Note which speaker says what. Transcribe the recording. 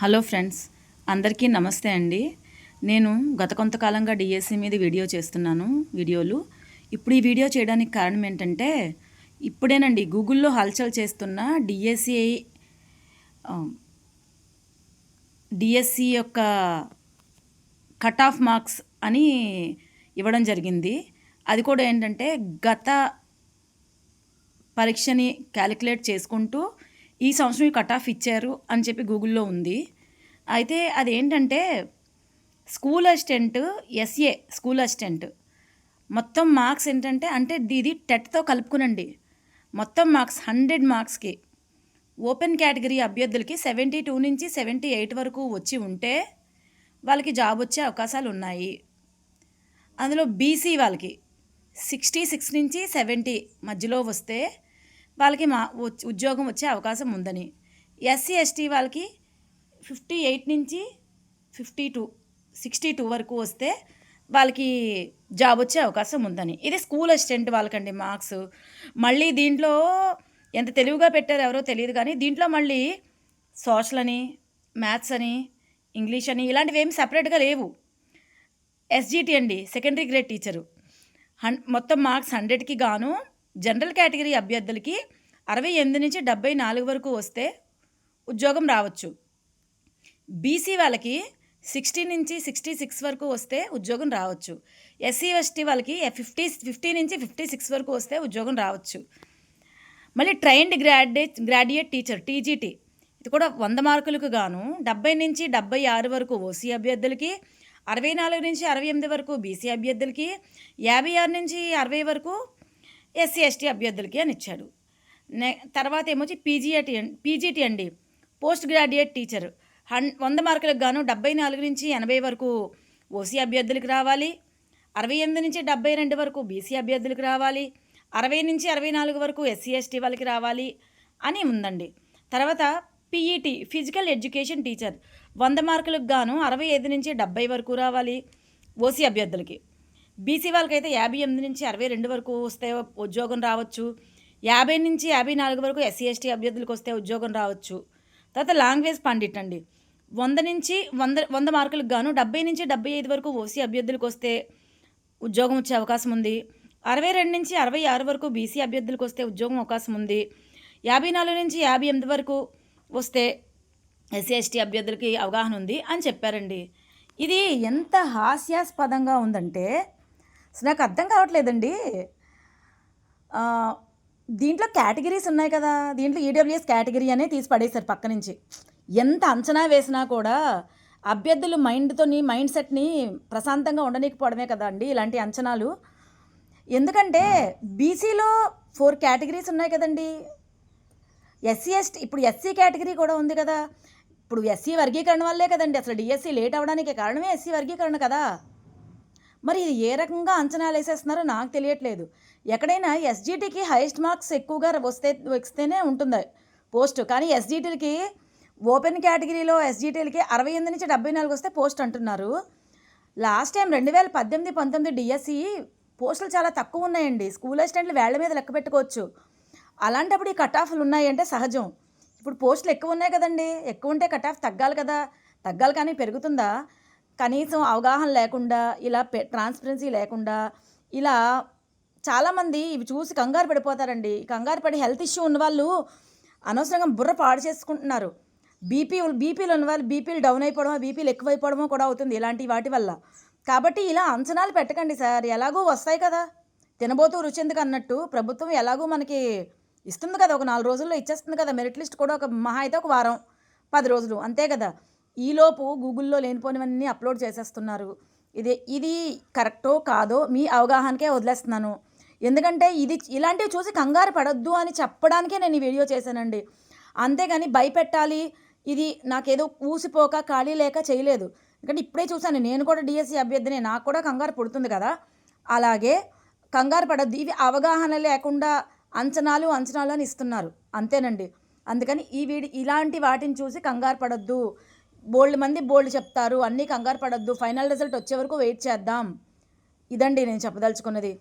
Speaker 1: Hello friends అందరికీ నమస్తే అండి. నేను గత కొంతకాలంగా డిఎస్సి మీద వీడియో చేస్తున్నాను వీడియోలు. ఇప్పుడు ఈ వీడియో చేయడానికి కారణం ఏంటంటే ఇప్పుడేనండి గూగుల్లో హల్చల్ చేస్తున్న డిఎస్సి డిఎస్సి యొక్క కట్ ఆఫ్ మార్క్స్ అని ఇవ్వడం జరిగింది. అది కూడా ఏంటంటే గత పరీక్షని క్యాలిక్యులేట్ చేసుకుంటూ ఈ సంవత్సరం ఈ కట్ ఆఫ్ ఇచ్చారు అని చెప్పి గూగుల్లో ఉంది. అయితే అదేంటంటే school assistant SA school assistant మొత్తం మార్క్స్ ఏంటంటే అంటే ఇది టెట్తో కలుపుకునండి. మొత్తం మార్క్స్ హండ్రెడ్ మార్క్స్కి ఓపెన్ కేటగిరీ అభ్యర్థులకి సెవెంటీ టూ నుంచి సెవెంటీ ఎయిట్ వరకు వచ్చి ఉంటే వాళ్ళకి జాబ్ వచ్చే అవకాశాలు ఉన్నాయి. అందులో బీసీ వాళ్ళకి సిక్స్టీ సిక్స్ నుంచి సెవెంటీ మధ్యలో వస్తే వాళ్ళకి మా ఉద్యోగం వచ్చే అవకాశం ఉందని. ఎస్సీ ఎస్టీ వాళ్ళకి ఫిఫ్టీ ఎయిట్ నుంచి ఫిఫ్టీ టూ సిక్స్టీ టూ వరకు వస్తే వాళ్ళకి జాబ్ వచ్చే అవకాశం ఉందని. ఇది స్కూల్ అసిస్టెంట్ వాళ్ళకండి మార్క్స్. మళ్ళీ దీంట్లో ఎంత తెలివిగా పెట్టారు ఎవరో తెలియదు కానీ దీంట్లో మళ్ళీ సోషల్ అని మ్యాథ్స్ అని ఇంగ్లీష్ అని ఇలాంటివి ఏమి సపరేట్గా లేవు. ఎస్జిటి అండి సెకండరీ గ్రేడ్ టీచరు. హన్ మొత్తం మార్క్స్ హండ్రెడ్కి గాను జనరల్ కేటగిరీ అభ్యర్థులకి అరవై ఎనిమిది నుంచి డెబ్బై నాలుగు వరకు వస్తే ఉద్యోగం రావచ్చు. బీసీ వాళ్ళకి సిక్స్టీ నుంచి సిక్స్టీ సిక్స్ వరకు వస్తే ఉద్యోగం రావచ్చు. ఎస్సీ ఎస్టీ వాళ్ళకి ఫిఫ్టీ ఫిఫ్టీ నుంచి ఫిఫ్టీ సిక్స్ వరకు వస్తే ఉద్యోగం రావచ్చు. మళ్ళీ trained graduate graduate teacher TGT ఇది కూడా వంద మార్కులకు గాను డెబ్బై నుంచి డెబ్బై ఆరు వరకు ఓసీ అభ్యర్థులకి అరవై నాలుగు నుంచి అరవై ఎనిమిది వరకు బీసీ అభ్యర్థులకి యాభై ఆరు నుంచి అరవై వరకు ఎస్సీ ఎస్టీ అభ్యర్థులకి అని ఇచ్చాడు. నె తర్వాత ఏమొచ్చి పీజీఐటి పీజీటీ అండి. Post graduate teacher. హన్ వంద మార్కులకు గాను డెబ్బై నాలుగు నుంచి ఎనభై వరకు ఓసీ అభ్యర్థులకు రావాలి. అరవై ఎనిమిది నుంచి డెబ్బై రెండు వరకు బీసీ అభ్యర్థులకు రావాలి. అరవై నుంచి అరవై నాలుగు వరకు ఎస్సీ ఎస్టీ వాళ్ళకి రావాలి అని ఉందండి. తర్వాత పీఈటీ ఫిజికల్ ఎడ్యుకేషన్ టీచర్. వంద మార్కులకు గాను అరవై ఐదు నుంచి డెబ్బై వరకు రావాలి ఓసీ అభ్యర్థులకి. బీసీ వాళ్ళకైతే యాభై ఎనిమిది నుంచి అరవై రెండు వరకు వస్తే ఉద్యోగం రావచ్చు. యాభై నుంచి యాభై నాలుగు వరకు ఎస్సీ ఎస్టీ అభ్యర్థులకు వస్తే ఉద్యోగం రావచ్చు. తర్వాత లాంగ్వేజ్ పండిట్ అండి వంద నుంచి వంద వంద మార్కులకు గాను డెబ్బై నుంచి డెబ్బై ఐదు వరకు ఓసీ అభ్యర్థులకు వస్తే ఉద్యోగం వచ్చే అవకాశం ఉంది. అరవై రెండు నుంచి అరవై ఆరు వరకు బీసీ అభ్యర్థులకు వస్తే ఉద్యోగం అవకాశం ఉంది. యాభై నాలుగు నుంచి యాభై ఎనిమిది వరకు వస్తే ఎస్సీ ఎస్టీ అభ్యర్థులకి అవగాహన ఉంది అని చెప్పారండి. ఇది ఎంత హాస్యాస్పదంగా ఉందంటే అసలు నాకు అర్థం కావట్లేదండి. దీంట్లో కేటగిరీస్ ఉన్నాయి కదా. దీంట్లో ఈడబ్ల్యూఎస్ కేటగిరీ అనే తీసి పడేశారు పక్క నుంచి. ఎంత అంచనా వేసినా కూడా అభ్యర్థులు మైండ్తోని మైండ్ సెట్ని ప్రశాంతంగా ఉండనీకపోవడమే కదా అండి ఇలాంటి అంచనాలు. ఎందుకంటే బీసీలో ఫోర్ కేటగిరీస్ ఉన్నాయి కదండి. ఎస్సీ ఎస్టీ ఇప్పుడు ఎస్సీ కేటగిరీ కూడా ఉంది కదా. ఇప్పుడు ఎస్సీ వర్గీకరణ వల్లే కదండి. అసలు డిఎస్సి లేట్ అవ్వడానికి కారణమే ఎస్సీ వర్గీకరణ కదా. మరి ఇది ఏ రకంగా అంచనాలు వేసేస్తున్నారో నాకు తెలియట్లేదు. ఎక్కడైనా ఎస్జీటీకి హైయెస్ట్ మార్క్స్ ఎక్కువగా వస్తే వస్తేనే ఉంటుంది పోస్ట్? కానీ ఎస్జీటీలకి ఓపెన్ కేటగిరీలో ఎస్జీటీలకి అరవై ఎనిమిది నుంచి డెబ్బై నాలుగు వస్తే పోస్ట్ అంటున్నారు. లాస్ట్ టైం రెండు వేల పద్దెనిమిది పంతొమ్మిది డిఎస్సి పోస్టులు చాలా తక్కువ ఉన్నాయండి. స్కూల్ అసిస్టెంట్లు వేళ్ళ మీద లెక్క పెట్టుకోవచ్చు. అలాంటప్పుడు ఈ కట్ ఆఫ్లు ఉన్నాయంటే సహజం. ఇప్పుడు పోస్టులు ఎక్కువ ఉన్నాయి కదండి. ఎక్కువ ఉంటే కట్ ఆఫ్ తగ్గాలి కదా. తగ్గాలి కానీ పెరుగుతుందా? కనీసం అవగాహన లేకుండా ఇలా పె ట్రాన్స్పరెన్సీ లేకుండా ఇలా చాలామంది ఇవి చూసి కంగారు పడిపోతారండి. కంగారు పడి హెల్త్ ఇష్యూ ఉన్నవాళ్ళు అనవసరంగా బుర్ర పాడు చేసుకుంటున్నారు. బీపీ బీపీలు ఉన్నవాళ్ళు బీపీలు డౌన్ అయిపోవడమో బీపీలు ఎక్కువైపోవడమో కూడా అవుతుంది ఇలాంటి వాటి వల్ల. కాబట్టి ఇలా అంచనాలు పెట్టకండి సార్. ఎలాగో వస్తాయి కదా. తినబోతూ రుచి ఎందుకు అన్నట్టు ప్రభుత్వం ఎలాగో మనకి ఇస్తుంది కదా. ఒక నాలుగు రోజుల్లో ఇచ్చేస్తుంది కదా. మెరిట్ లిస్ట్ కూడా ఒక మహా అయితే ఒక వారం పది రోజులు అంతే కదా. ఈలోపు గూగుల్లో లేనిపోనివన్నీ అప్లోడ్ చేసేస్తున్నారు. ఇది ఇది కరెక్టో కాదో మీ అవగాహనకే వదిలేస్తున్నాను. ఎందుకంటే ఇది ఇలాంటివి చూసి కంగారు పడొద్దు అని చెప్పడానికే నేను ఈ వీడియో చేశానండి. అంతేగాని భయపెట్టాలి. ఇది నాకేదో ఊసిపోక ఖాళీ లేక చేయలేదు. ఎందుకంటే ఇప్పుడే చూశాను నేను కూడా డిఎస్సి అభ్యర్థినే నాకు కూడా కంగారు పుడుతుంది కదా. అలాగే కంగారు పడద్దు. ఇవి అవగాహన లేకుండా అంచనాలు అంచనాలు అని ఇస్తున్నారు. అంతేనండి. అందుకని ఈ వీడి ఇలాంటి వాటిని చూసి కంగారు పడద్దు. బోల్డ్ మంది బోల్డ్ చెప్తారు అన్నీ కంగారు పడద్దు ఫైనల్ రిజల్ట్ వచ్చే వరకు వెయిట్ చేద్దాం. ఇదండి నేను చెప్పదలుచుకున్నది.